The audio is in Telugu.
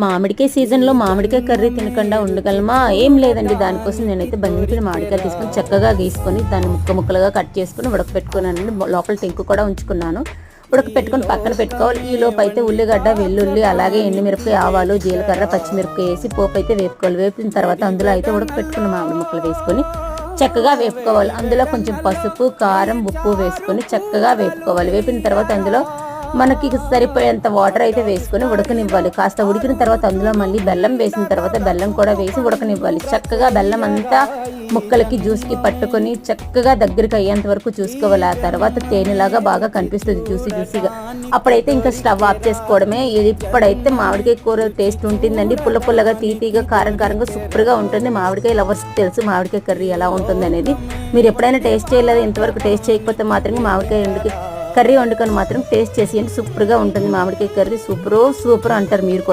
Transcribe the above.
మామిడికాయ సీజన్లో మామిడికాయ కర్రీ తినకుండా ఉండగలమా? ఏం లేదండి. దానికోసం నేనైతే బంగినపల్లి మామిడికాయ తీసుకొని చక్కగా గీసుకొని దాన్ని ముక్క ముక్కలుగా కట్ చేసుకుని ఉడకపెట్టుకున్నానండి. లోపల టెంకు కూడా ఉంచుకున్నాను. ఉడకపెట్టుకొని పక్కన పెట్టుకోవాలి. ఈ లోపు అయితే ఉల్లిగడ్డ వెల్లుల్లి అలాగే ఎండుమిరపకాయ ఆవాలు జీలకర్ర పచ్చిమిరపకాయ వేసి పోపు అయితే వేపుకోవాలి. వేపిన తర్వాత అందులో అయితే ఉడకపెట్టుకుని మామిడి ముక్కలు వేసుకొని చక్కగా వేపుకోవాలి. అందులో కొంచెం పసుపు కారం ఉప్పు వేసుకొని చక్కగా వేపుకోవాలి. వేపిన తర్వాత అందులో మనకి సరిపోయేంత వాటర్ అయితే వేసుకొని ఉడకనివ్వాలి. కాస్త ఉడికిన తర్వాత అందులో మళ్ళీ బెల్లం వేసిన తర్వాత బెల్లం కూడా వేసి ఉడకనివ్వాలి. చక్కగా బెల్లం అంతా ముక్కలకి జ్యూస్కి పట్టుకొని చక్కగా దగ్గరికి అయ్యేంత వరకు చూసుకోవాలి. ఆ తర్వాత తేనెలాగా బాగా కనిపిస్తుంది జ్యూసీ జ్యూసీగా అప్పుడైతే ఇంకా స్టవ్ ఆఫ్ చేసుకోవడమే. ఇది ఇప్పుడైతే మామిడికాయ కూర టేస్ట్ ఉంటుందండి. పుల్ల పుల్లగా తీతీగా కారం కారంగా సూపర్గా ఉంటుంది. మామిడికాయ లవర్స్ తెలుసు మామిడికాయ కర్రీ ఎలా ఉంటుంది అనేది మీరు ఎప్పుడైనా టేస్ట్ చేయలేదు ఇంతవరకు టేస్ట్ చేయకపోతే మాత్రమే మామిడికాయ ఎందుకు కర్రీ వండుకొని మాత్రం టేస్ట్ చేసి సూపర్గా ఉంటుంది మామిడికాయ కర్రీ. సూపర్ సూపర్ అంటారు మీరు కూడా.